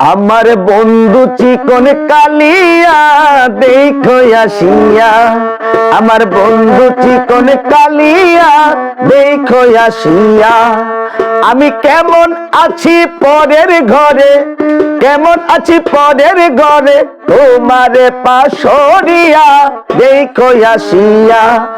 আমার বন্ধু চিকন কালিয়া, দেখো আসিয়া। আমার বন্ধু চিকন কালিয়া, দেখো আসিয়া। আমি কেমন আছি পরের ঘরে, কেমন আছি পরের ঘরে, তোমারে পাশরিয়া দেখো আসিয়া।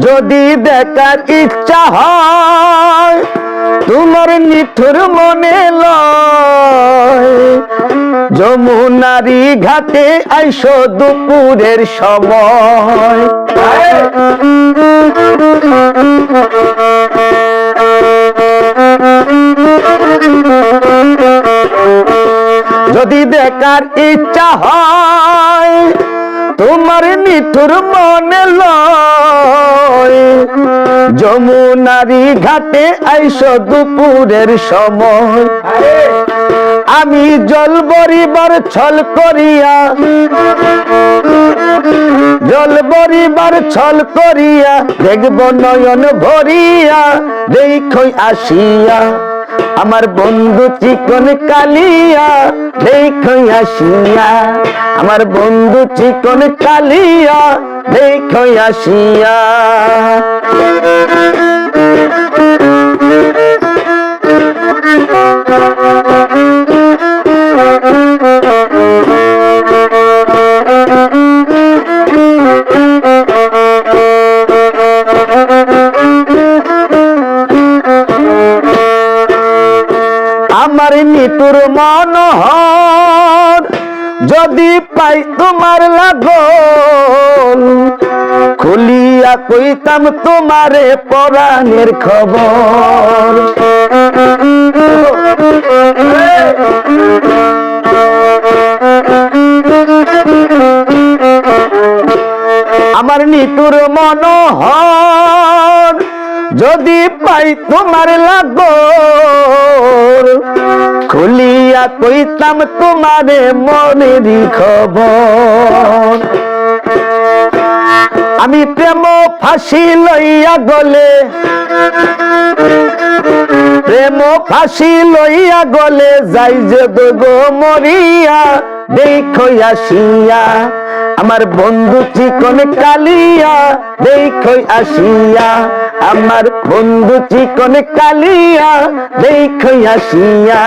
যদি দেখার ইচ্ছা হয়, তোমার নিঠুর মনে লয়। যমুনারি ঘাটে আইসো দুপুরের সময়। যদি দেখার ইচ্ছা হয়, তোমার নিঠুর মনে লয়। যমুনারি ঘাটে আইসো দুপুরের সময়। আমি জল বরিবার ছল করিয়া, জল বরিবার ছল করিয়া দেখব নয়ন ভরিয়া, দেখই আসিয়া। আমার বন্ধু চিকন কালিয়া, দেখই আসিয়া। আমার বন্ধু চিকন কালিয়া, দেখই আসিয়া। আমার নিতুর মনোহর। যদি পাই তোমার লাগল খুলিয়া কইতাম তোমারে পরাণের খবর। আমার নিতুর মনোহর যদি পাই তোমার লাগর, খুলিয়া কইতাম তোমারে মনেরই খবর। আমি প্রেম ফাঁসি লইয়া গলে, প্রেম ফাঁসি লইয়া গলে যাই যে গো মরিয়া দেখো আসিয়া, আমার বন্ধু চিকন কালিয়া দেখো আসিয়া আমার বন্ধু চিকন কালিয়া দেখো আসিয়া,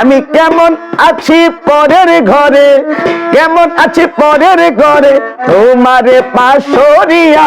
আমি কেমন আছি পরের ঘরে? কেমন আছি পরের ঘরে? তোমারে পাশরিয়া